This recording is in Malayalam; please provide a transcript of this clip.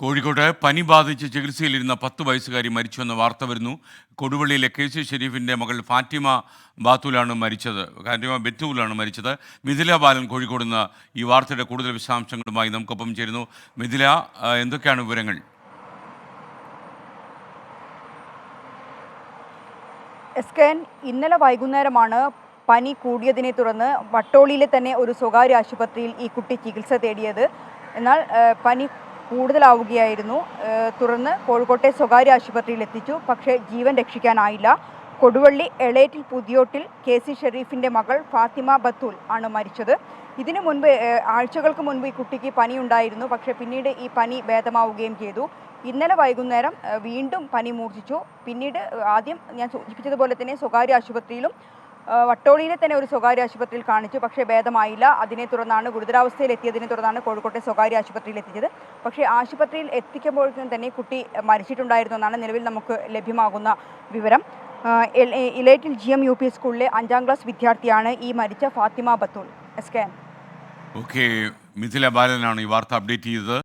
കോഴിക്കോട്ട് പനി ബാധിച്ച് ചികിത്സയിലിരുന്ന പത്ത് വയസ്സുകാരി മരിച്ചുവെന്ന വാർത്ത വരുന്നു. കൊടുവള്ളിയിലെ കെ സി ഷെരീഫിന്റെ മകൾ ഫാറ്റിമ ബാത്തുലാണ് മരിച്ചത്. ഫാറ്റിമ ബെത്തൂലാണ് മരിച്ചത്. മിഥില ബാലൻ കോഴിക്കോട് നിന്ന് ഈ വാർത്തയുടെ കൂടുതൽ വിശദാംശങ്ങളുമായി നമുക്കൊപ്പം ചേരുന്നു. മിഥില എന്തൊക്കെയാണ് വിവരങ്ങൾ? എസ് കെ ഇന്നലെ വൈകുന്നേരമാണ് പനി കൂടിയതിനെ തുടർന്ന് വട്ടോളിയിലെ തന്നെ ഒരു സ്വകാര്യ ആശുപത്രിയിൽ ഈ കുട്ടി ചികിത്സ തേടിയത്. എന്നാൽ പനി കൂടുതലാവുകയായിരുന്നു. തുടർന്ന് കോഴിക്കോട്ടെ സ്വകാര്യ ആശുപത്രിയിൽ എത്തിച്ചു. പക്ഷേ ജീവൻ രക്ഷിക്കാനായില്ല. കൊടുവള്ളി എളേറ്റിൽ പുതിയോട്ടിൽ കെ സി ഷെരീഫിന്റെ മകൾ ഫാത്തിമ ബത്തൂൽ ആണ് മരിച്ചത്. ഇതിനു മുൻപ് ആഴ്ചകൾക്ക് മുൻപ് ഈ കുട്ടിക്ക് പനി ഉണ്ടായിരുന്നു പക്ഷേ പിന്നീട് ഈ പനി ഭേദമാവുകയും ചെയ്തു. ഇന്നലെ വൈകുന്നേരം വീണ്ടും പനി മൂർച്ഛിച്ചു. പിന്നീട് ആദ്യം ഞാൻ സൂചിപ്പിച്ചതുപോലെ തന്നെ സ്വകാര്യ ആശുപത്രിയിലും വട്ടോളിയിലെ തന്നെ ഒരു സ്വകാര്യ ആശുപത്രിയിൽ കാണിച്ചു. പക്ഷേ ഭേദമായില്ല. അതിനെ തുടർന്നാണ് ഗുരുതരാവസ്ഥയിൽ എത്തിയതിനെ തുടർന്നാണ് കോഴിക്കോട്ടെ സ്വകാര്യ ആശുപത്രിയിൽ എത്തിച്ചത്. പക്ഷേ ആശുപത്രിയിൽ എത്തിക്കുമ്പോഴേക്കും തന്നെ കുട്ടി മരിച്ചിട്ടുണ്ടായിരുന്നു എന്നാണ് നിലവിൽ നമുക്ക് ലഭ്യമാകുന്ന വിവരം. Elettil G M U P സ്കൂളിലെ അഞ്ചാം ക്ലാസ് വിദ്യാർത്ഥിയാണ് ഈ മരിച്ച Fathima Bathool S K okay Mithila ബാലനാണ് ഈ വാർത്ത അപ്ഡേറ്റ് ചെയ്തത്.